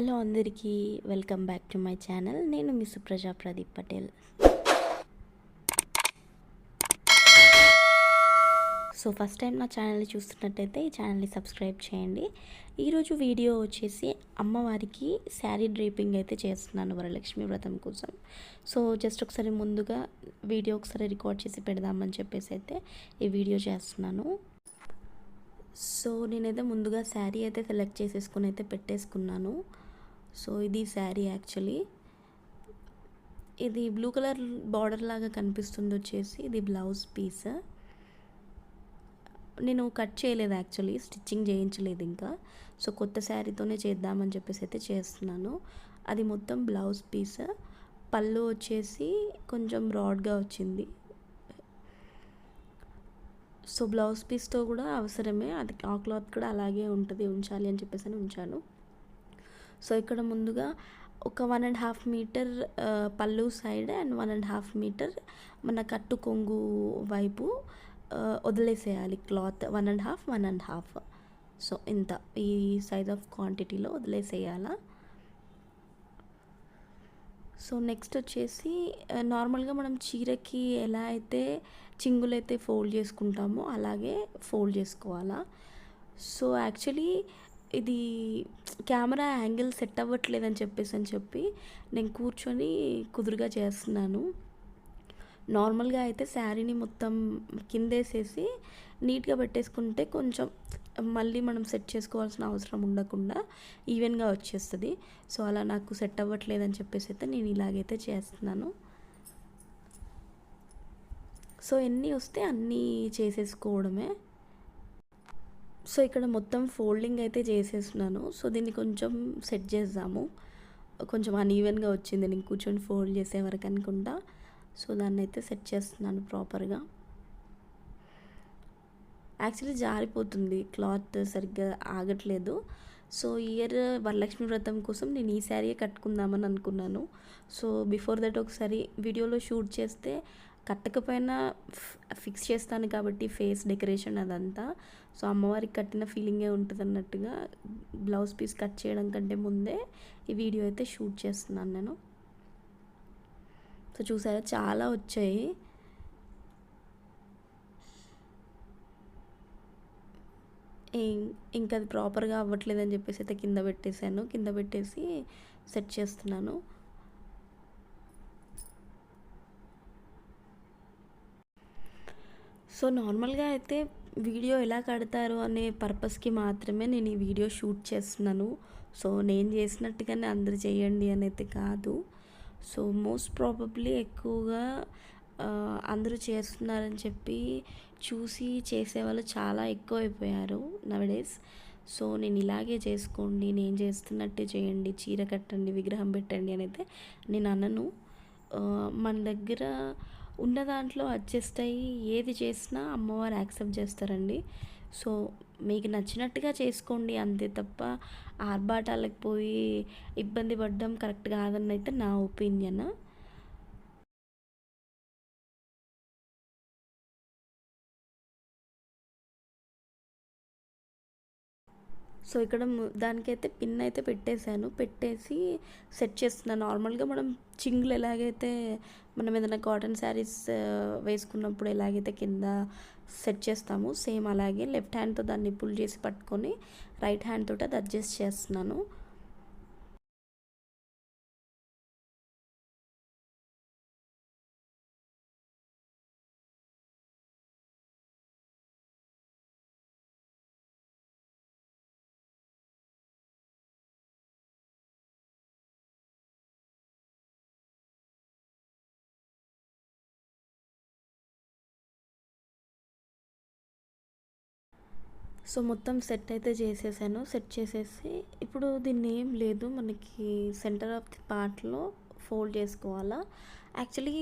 Hello అందరికీ welcome back to my channel. నేను miss Praja Pradeep Patel. So first time నా ఛానల్ని చూస్తున్నట్టయితే ఈ ఛానల్ని సబ్స్క్రైబ్ చేయండి. ఈరోజు వీడియో వచ్చేసి అమ్మవారికి శారీ డ్రేపింగ్ అయితే చేస్తున్నాను వరలక్ష్మి వ్రతం కోసం. సో జస్ట్ ఒకసారి ముందుగా వీడియో ఒకసారి రికార్డ్ చేసి పెడదామని చెప్పేసి అయితే ఈ వీడియో చేస్తున్నాను. సో నేనైతే ముందుగా శారీ అయితే సెలెక్ట్ చేసేసుకుని అయితే పెట్టేసుకున్నాను. సో ఇది శారీ యాక్చువల్లీ. ఇది బ్లూ కలర్ బార్డర్ లాగా కనిపిస్తుంది వచ్చేసి. ఇది బ్లౌజ్ పీస్. నేను కట్ చేయలేదు యాక్చువల్లీ స్టిచ్చింగ్ చేయించలేదు ఇంకా. సో కొత్త శారీతోనే చేద్దామని చెప్పేసి అయితే చేస్తున్నాను. అది మొత్తం బ్లౌజ్ పీస్. పళ్ళు వచ్చేసి కొంచెం బ్రాడ్గా వచ్చింది. సో బ్లౌజ్ పీస్తో కూడా అవసరమే. అది ఆ క్లాత్ కూడా అలాగే ఉంటుంది ఉంచాలి అని చెప్పేసి అని ఉంచాను. సో ఇక్కడ ముందుగా ఒక వన్ అండ్ హాఫ్ మీటర్ పళ్ళు side and one and half metre మన కట్టు కొంగు వైపు వదిలేసేయాలి cloth. One and half one and half so ఇంత ఈ సైజ్ ఆఫ్ క్వాంటిటీలో వదిలేసేయాలా. సో నెక్స్ట్ వచ్చేసి నార్మల్గా మనం చీరకి ఎలా అయితే చింగులు అయితే ఫోల్డ్ చేసుకుంటామో అలాగే ఫోల్డ్ చేసుకోవాలా. సో యాక్చువల్లీ ఇది కెమెరా యాంగిల్ సెట్ అవ్వట్లేదని చెప్పేసి అని చెప్పి నేను కూర్చొని కుదురుగా చేస్తున్నాను. నార్మల్గా అయితే శారీని మొత్తం కిందేసేసి నీట్గా పెట్టేసుకుంటే కొంచెం మళ్ళీ మనం సెట్ చేసుకోవాల్సిన అవసరం ఉండకుండా ఈవెన్గా వచ్చేస్తుంది. సో అలా నాకు సెట్ అవ్వట్లేదని చెప్పేసి అయితే నేను ఇలాగైతే చేస్తున్నాను. సో ఎన్ని వస్తే అన్నీ చేసేసుకోవడమే. సో ఇక్కడ మొత్తం ఫోల్డింగ్ అయితే చేసేస్తున్నాను. సో దీన్ని కొంచెం సెట్ చేద్దాము. కొంచెం అన్ఈవెన్గా వచ్చింది. నేను కూర్చొని ఫోల్డ్ చేసే వరకు అనుకుంటా. సో దాన్ని అయితే సెట్ చేస్తున్నాను ప్రాపర్గా. యాక్చువల్లీ జారిపోతుంది. క్లాత్ సరిగ్గా ఆగట్లేదు. సో ఇయర్ వరలక్ష్మి వ్రతం కోసం నేను ఈ శారీయే కట్టుకుందామని అనుకున్నాను. సో బిఫోర్ దట్ ఒకసారి వీడియోలో షూట్ చేస్తే కట్టకపోయినా ఫిక్స్ చేస్తాను కాబట్టి ఫేస్ డెకరేషన్ అదంతా. సో అమ్మవారికి కట్టిన ఫీలింగే ఉంటుంది అన్నట్టుగా బ్లౌజ్ పీస్ కట్ చేయడం కంటే ముందే ఈ వీడియో అయితే షూట్ చేస్తున్నాను నేను. సో చూసారా? చాలా వచ్చాయి. ఇంకా అది ప్రాపర్గా అవ్వట్లేదని చెప్పేసి అయితే కింద పెట్టేశాను. కింద పెట్టేసి సెట్ చేస్తున్నాను. సో నార్మల్గా అయితే వీడియో ఎలా కడతారు అనే పర్పస్కి మాత్రమే నేను ఈ వీడియో షూట్ చేస్తున్నాను. సో నేను చేసినట్టుగానే అందరు చేయండి అని కాదు. సో మోస్ట్ ప్రాబబ్లీ ఎక్కువగా అందరూ చేస్తున్నారని చెప్పి చూసి చేసేవాళ్ళు చాలా ఎక్కువైపోయారు నవడేస్. సో నేను ఇలాగే చేసుకోండి నేను చేస్తున్నట్టే చేయండి చీర కట్టండి విగ్రహం పెట్టండి అని అయితే నేను అనను. మన దగ్గర ఉన్న దాంట్లో అడ్జస్ట్ అయ్యి ఏది చేసినా అమ్మవారు యాక్సెప్ట్ చేస్తారండి. సో మీకు నచ్చినట్టుగా చేసుకోండి అంతే తప్ప ఆర్భాటాలకు పోయి ఇబ్బంది పడడం కరెక్ట్ కాదని అయితే నా ఒపీనియన్. సో ఇక్కడ దానికైతే పిన్ అయితే పెట్టేశాను. పెట్టేసి సెట్ చేస్తున్నాను నార్మల్గా మనం చింగులు ఎలాగైతే మనం ఏదైనా కాటన్ శారీస్ వేసుకున్నప్పుడు ఎలాగైతే కింద సెట్ చేస్తాము సేమ్ అలాగే లెఫ్ట్ హ్యాండ్తో దాన్ని పుల్ చేసి పట్టుకొని రైట్ హ్యాండ్ తోటి అది అడ్జస్ట్ చేస్తున్నాను. సో మొత్తం సెట్ అయితే చేసేసాను. సెట్ చేసేసి ఇప్పుడు దీన్ని ఏం లేదు. మనకి సెంటర్ ఆఫ్ ది పార్ట్లో ఫోల్డ్ చేసుకోవాలా. యాక్చువల్లీ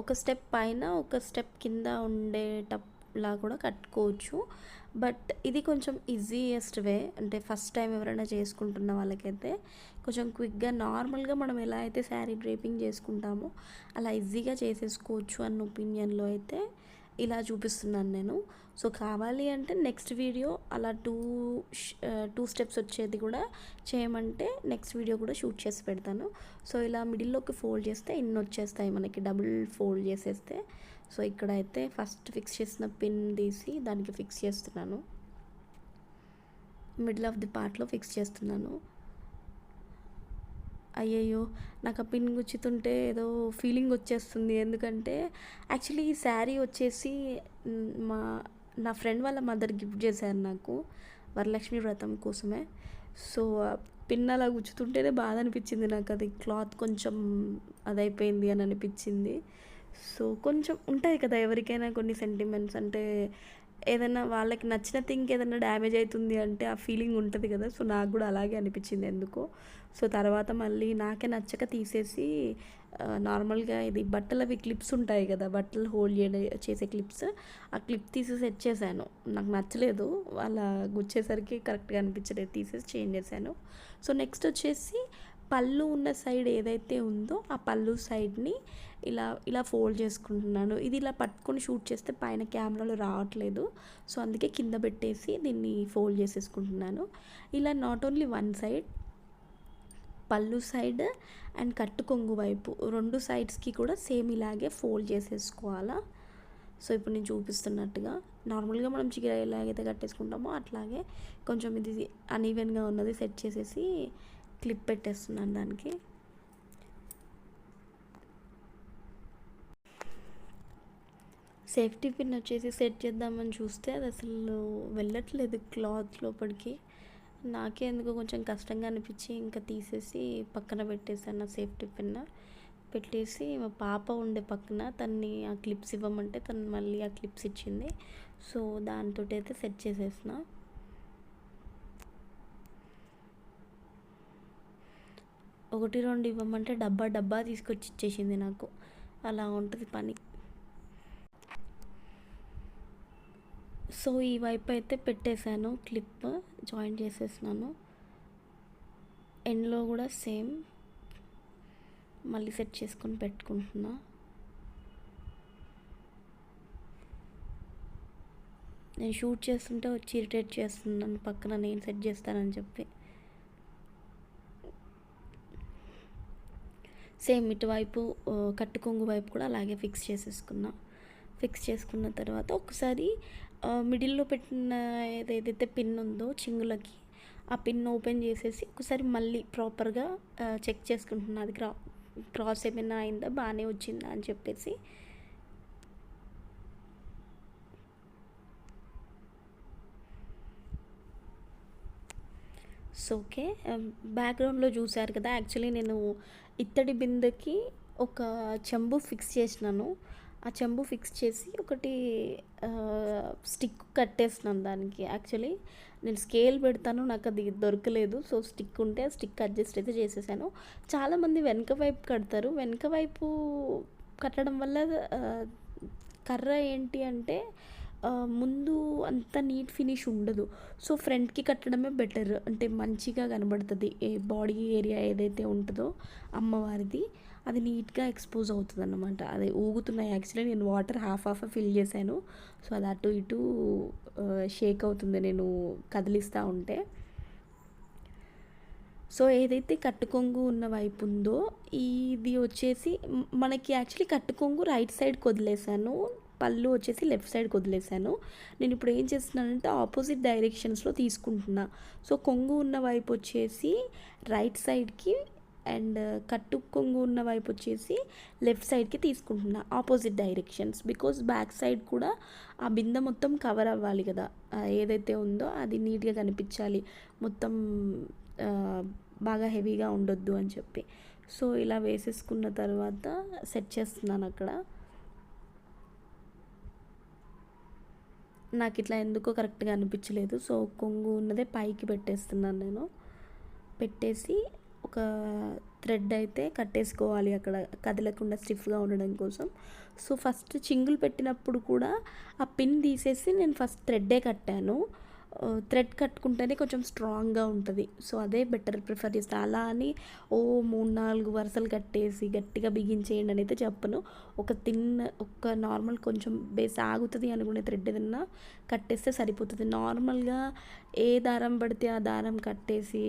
ఒక స్టెప్ పైన ఒక స్టెప్ కింద ఉండేటలా కూడా కట్టుకోవచ్చు. బట్ ఇది కొంచెం ఈజీయెస్ట్ వే. అంటే ఫస్ట్ టైం ఎవరైనా చేసుకుంటున్న వాళ్ళకైతే కొంచెం క్విక్గా నార్మల్గా మనం ఎలా అయితే శారీ డ్రేపింగ్ చేసుకుంటామో అలా ఈజీగా చేసేసుకోవచ్చు అన్న ఒపీనియన్లో అయితే ఇలా చూపిస్తున్నాను నేను. సో కావాలి అంటే నెక్స్ట్ వీడియో అలా టూ టూ స్టెప్స్ వచ్చేది కూడా చేయమంటే నెక్స్ట్ వీడియో కూడా షూట్ చేసి పెడతాను. సో ఇలా మిడిల్లోకి ఫోల్డ్ చేస్తే ఇన్ని వచ్చేస్తాయి మనకి. డబుల్ ఫోల్డ్ చేసేస్తే. సో ఇక్కడ అయితే ఫస్ట్ ఫిక్స్ చేసిన పిన్ తీసి దానికి ఫిక్స్ చేస్తున్నాను. మిడిల్ ఆఫ్ ది పార్ట్లో ఫిక్స్ చేస్తున్నాను. అయ్యయ్యో నాకు ఆ పిన్ గుచ్చుతుంటే ఏదో ఫీలింగ్ వచ్చేస్తుంది. ఎందుకంటే యాక్చువల్లీ ఈ శారీ వచ్చేసి మా నా ఫ్రెండ్ వాళ్ళ మదర్ గిఫ్ట్ చేశారు నాకు వరలక్ష్మి వ్రతం కోసమే. సో పిన్ అలా గుచ్చుతుంటేనే బాధ అనిపించింది నాకు. అది క్లాత్ కొంచెం అదైపోయింది అని అనిపించింది. సో కొంచెం ఉంటుంది కదా ఎవరికైనా కొన్ని సెంటిమెంట్స్. అంటే ఏదైనా వాళ్ళకి నచ్చిన థింగ్ ఏదైనా డ్యామేజ్ అవుతుంది అంటే ఆ ఫీలింగ్ ఉంటుంది కదా. సో నాకు కూడా అలాగే అనిపించింది ఎందుకో. సో తర్వాత మళ్ళీ నాకే నచ్చక తీసేసి నార్మల్గా ఇది బట్టలవి క్లిప్స్ ఉంటాయి కదా బట్టలు హోల్డ్ చేయడం చేసే క్లిప్స్ ఆ క్లిప్ తీసి సెట్ చేశాను. నాకు నచ్చలేదు వాళ్ళ గుచ్చేసరికి కరెక్ట్గా అనిపించలేదు తీసేసి చేంజ్ చేశాను. సో నెక్స్ట్ వచ్చేసి పళ్ళు ఉన్న సైడ్ ఏదైతే ఉందో ఆ పళ్ళు సైడ్ని ఇలా ఇలా ఫోల్డ్ చేసుకుంటున్నాను. ఇది ఇలా పట్టుకొని షూట్ చేస్తే పైన కెమెరాలో రావట్లేదు. సో అందుకే కింద పెట్టేసి దీన్ని ఫోల్డ్ చేసేసుకుంటున్నాను. ఇలా నాట్ ఓన్లీ వన్ సైడ్ పళ్ళు సైడ్ అండ్ కట్టు కొంగు వైపు రెండు సైడ్స్కి కూడా సేమ్ ఇలాగే ఫోల్డ్ చేసేసుకోవాలా. సో ఇప్పుడు నేను చూపిస్తున్నట్టుగా నార్మల్గా మనం చికెన్ ఎలాగైతే కట్టేసుకుంటామో అట్లాగే కొంచెం ఇది అన్ఈవెన్గా ఉన్నది సెట్ చేసేసి క్లిప్ పెట్టేస్తున్నాను దానికి. సేఫ్టీ పిన్ వచ్చేసి సెట్ చేద్దామని చూస్తే అది అసలు వెళ్ళట్లేదు క్లాత్ లోపలికి. నాకే ఎందుకు కొంచెం కష్టంగా అనిపించి ఇంకా తీసేసి పక్కన పెట్టేశాను సేఫ్టీ పిన్ పెట్టేసి మా పాప ఉండే పక్కన తన్ని ఆ క్లిప్స్ ఇవ్వమంటే తను మళ్ళీ ఆ క్లిప్స్ ఇచ్చింది. సో దాంతో అయితే సెట్ చేసేసిన. ఒకటి రెండు ఇవ్వమంటే డబ్బా డబ్బా తీసుకొచ్చి ఇచ్చేసింది నాకు. అలా ఉంటుంది పని. సో ఈ వైపు అయితే పెట్టేశాను. క్లిప్ జాయిన్ చేసేసినాను. ఎండ్లో కూడా సేమ్. మళ్ళీ సెట్ చేసుకొని పెట్టుకుంటున్నా. నేను షూట్ చేస్తుంటే వచ్చి ఇరిటేట్ చేస్తున్నాను పక్కన నేను సెట్ చేస్తానని చెప్పి. సేమ్ ఇటువైపు కట్టుకొంగు వైపు కూడా అలాగే ఫిక్స్ చేసేసుకున్నా. ఫిక్స్ చేసుకున్న తర్వాత ఒకసారి మిడిల్లో పెట్టిన ఏదైతే పిన్ ఉందో చింగులకి ఆ పిన్ ఓపెన్ చేసేసి ఒకసారి మళ్ళీ ప్రాపర్గా చెక్ చేసుకుంటున్నా అది క్రా క్రాస్ ఏమైనా అయిందా బాగానే వచ్చిందా అని చెప్పేసి. సో ఓకే బ్యాక్గ్రౌండ్లో చూశారు కదా యాక్చువల్లీ నేను ఇత్తడి బిందెకి ఒక చెంబు ఫిక్స్ చేసినాను. ఆ చెంబు ఫిక్స్ చేసి ఒకటి స్టిక్ కట్టేసినాను దానికి. యాక్చువల్లీ నేను స్కేల్ పెడతాను నాకు అది దొరకలేదు. సో స్టిక్ ఉంటే ఆ స్టిక్ అడ్జస్ట్ అయితే చేసేసాను. చాలామంది వెనక వైపు కడతారు. వెనక వైపు కట్టడం వల్ల కర్ర ఏంటి అంటే ముందు అంత నీట్ ఫినిష్ ఉండదు. సో ఫ్రంట్కి కట్టడమే బెటర్ అంటే మంచిగా కనబడుతుంది. ఏ బాడీ ఏరియా ఏదైతే ఉంటుందో అమ్మవారిది. అది నీట్గా ఎక్స్పోజ్ అవుతుంది అనమాట అది ఊగుతున్నాయి యాక్చువల్లీ నేను వాటర్ హాఫ్ హాఫ్ ఫిల్ చేశాను. సో అది అటు ఇటు షేక్ అవుతుంది నేను కదిలిస్తూ ఉంటే. సో ఏదైతే కట్టుకొంగు ఉన్న వైపు ఉందో ఇది వచ్చేసి మనకి యాక్చువల్లీ కట్టుకొంగు రైట్ సైడ్కి వదిలేసాను పళ్ళు వచ్చేసి లెఫ్ట్ సైడ్కి వదిలేసాను నేను ఇప్పుడు ఏం చేస్తున్నానంటే ఆపోజిట్ డైరెక్షన్స్లో తీసుకుంటున్నా. సో కొంగు ఉన్న వైపు వచ్చేసి రైట్ సైడ్కి అండ్ కట్టు కొంగు ఉన్న వైపు వచ్చేసి లెఫ్ట్ సైడ్కి తీసుకుంటున్నా opposite directions. Because back side కూడా ఆ బిందె మొత్తం కవర్ అవ్వాలి కదా. ఏదైతే ఉందో అది నీట్గా కనిపించాలి. మొత్తం బాగా హెవీగా ఉండొద్దు అని చెప్పి. సో ఇలా వేసేసుకున్న తర్వాత సెట్ చేస్తున్నాను అక్కడ. నాకు ఇట్లా ఎందుకో కరెక్ట్గా అనిపించలేదు. సో కొంగు ఉన్నదే పైకి పెట్టేస్తున్నాను నేను. పెట్టేసి ఒక థ్రెడ్ అయితే కట్టేసుకోవాలి అక్కడ కదలకుండా స్టిఫ్గా ఉండడం కోసం. సో ఫస్ట్ చింగులు పెట్టినప్పుడు కూడా ఆ పిన్ తీసేసి నేను ఫస్ట్ థ్రెడ్డే కట్టాను. థ్రెడ్ కట్టుకుంటేనే కొంచెం స్ట్రాంగ్గా ఉంటుంది. సో అదే బెటర్ ప్రిఫర్ చేస్తాను అలా అని ఓ మూడు నాలుగు వరుసలు కట్టేసి గట్టిగా బిగించేయండి అని అయితే చెప్పను. ఒక తిన్న ఒక నార్మల్ కొంచెం బేస్ ఆగుతుంది అనుకునే థ్రెడ్ ఏదన్నా కట్టేస్తే సరిపోతుంది. నార్మల్గా ఏ దారం పడితే ఆ దారం కట్టేసి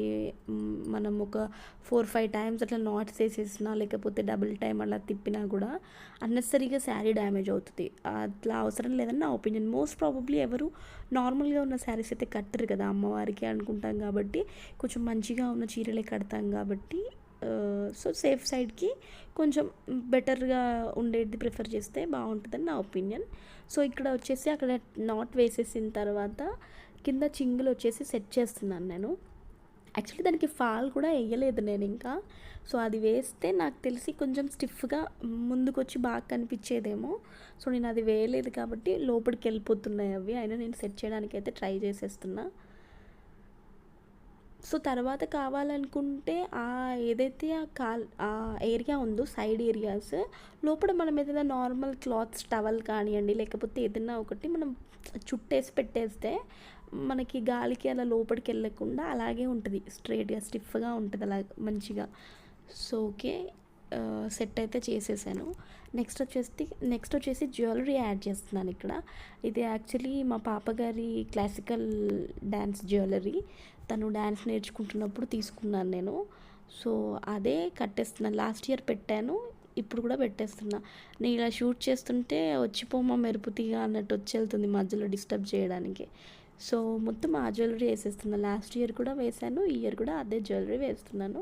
మనం ఒక ఫోర్ ఫైవ్ టైమ్స్ అట్లా నాట్స్ వేసేసినా లేకపోతే డబుల్ టైం అలా తిప్పినా కూడా అన్నెసరీగా శారీ డ్యామేజ్ అవుతుంది. అట్లా అవసరం లేదని నా ఒపీనియన్. మోస్ట్ ప్రాబబ్లీ ఎవరు నార్మల్గా ఉన్న శారీస్ అయితే కట్టరు కదా అమ్మవారికి అనుకుంటాం కాబట్టి కొంచెం మంచిగా ఉన్న చీరలే కడతాం కాబట్టి సో సేఫ్ సైడ్కి కొంచెం బెటర్గా ఉండేది ప్రిఫర్ చేస్తే బాగుంటుందని నా ఒపీనియన్. సో ఇక్కడ వచ్చేసి అక్కడ నాట్ వేసేసిన తర్వాత కింద చింగులు వచ్చేసి సెట్ చేస్తున్నాను నేను. యాక్చువల్లీ దానికి ఫాల్ కూడా వేయలేదు నేను ఇంకా. సో అది వేస్తే నాకు తెలిసి కొంచెం స్టిఫ్గా ముందుకు వచ్చి బాగా కనిపించేదేమో. సో నేను అది వేయలేదు కాబట్టి లోపలికి వెళ్ళిపోతున్నాయి అవి. అయినా నేను సెట్ చేయడానికి అయితే ట్రై చేసేస్తున్నా. సో తర్వాత కావాలనుకుంటే ఆ ఏదైతే ఆ కాల్ ఆ ఏరియా ఉందో సైడ్ ఏరియాస్ లోపల మనం ఏదైనా నార్మల్ క్లాత్స్ టవల్ కానివ్వండి లేకపోతే ఏదైనా ఒకటి మనం చుట్టేసి పెట్టేస్తే మనకి గాలికి అలా లోపలికి వెళ్ళకుండా అలాగే ఉంటుంది. స్ట్రైట్గా స్టిఫ్గా ఉంటుంది అలా మంచిగా. So okay. సెట్ అయితే చేసేసాను. నెక్స్ట్ వచ్చేసి నెక్స్ట్ వచ్చేసి జ్యువెలరీ యాడ్ చేస్తున్నాను ఇక్కడ. ఇది యాక్చువల్లీ మా పాపగారి క్లాసికల్ డ్యాన్స్ జ్యువెలరీ. తను డ్యాన్స్ నేర్చుకుంటున్నప్పుడు తీసుకున్నాను నేను. సో అదే కట్టేస్తున్నాను లాస్ట్ ఇయర్ పెట్టాను. ఇప్పుడు కూడా పెట్టేస్తున్నా. నేను ఇలా షూట్ చేస్తుంటే వచ్చిపోమా మెరుపుతీగా అన్నట్టు వచ్చి వెళ్తుంది మధ్యలో డిస్టర్బ్ చేయడానికి. సో మొత్తం ఆ జ్యువెలరీ వేసేస్తున్నా. లాస్ట్ ఇయర్ కూడా వేసాను ఈ ఇయర్ కూడా అదే జ్యువెలరీ వేస్తున్నాను.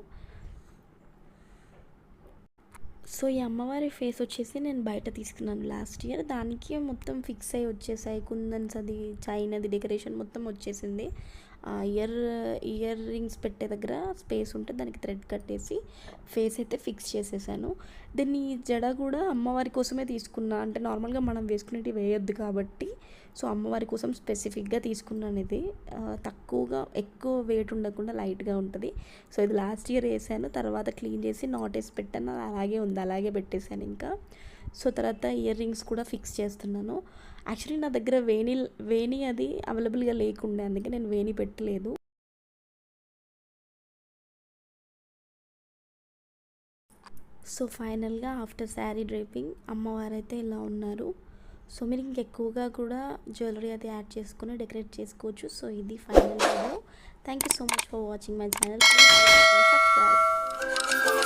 సో ఈ అమ్మవారి ఫేస్ వచ్చేసి నేను బయట తీసుకున్నాను లాస్ట్ ఇయర్. దానికి మొత్తం ఫిక్స్ అయ్యి వచ్చేసాయి. కుందన్స్ అది చైనది డెకరేషన్ మొత్తం వచ్చేసింది. ఇయర్ ఇయర్ రింగ్స్ పెట్టే దగ్గర స్పేస్ ఉంటే దానికి థ్రెడ్ కట్టేసి ఫేస్ అయితే ఫిక్స్ చేసేసాను. దీన్ని జడ కూడా అమ్మవారి కోసమే తీసుకున్నా. అంటే నార్మల్గా మనం వేసుకునేవి వేయొద్దు కాబట్టి సో అమ్మవారి కోసం స్పెసిఫిక్గా తీసుకున్నాను ఇది. తక్కువగా ఎక్కువ వెయిట్ ఉండకుండా లైట్గా ఉంటుంది. సో ఇది లాస్ట్ ఇయర్ వేసాను. తర్వాత క్లీన్ చేసి నాట్ వేసి పెట్టాను. అది అలాగే ఉంది. అలాగే పెట్టేశాను ఇంకా. సో తర్వాత ఇయర్ రింగ్స్ కూడా ఫిక్స్ చేస్తున్నాను. యాక్చువల్లీ నా దగ్గర వేణి వేణి అది అవైలబుల్గా లేకుండే అందుకే నేను వేణి పెట్టలేదు. సో ఫైనల్గా ఆఫ్టర్ శారీ డ్రైపింగ్ అమ్మవారు అయితే ఇలా ఉన్నారు. సో మీరు ఇంకెక్కువగా కూడా జ్యువెలరీ అది యాడ్ చేసుకుని డెకరేట్ చేసుకోవచ్చు. సో ఇది final video thank you so much for watching my channel subscribe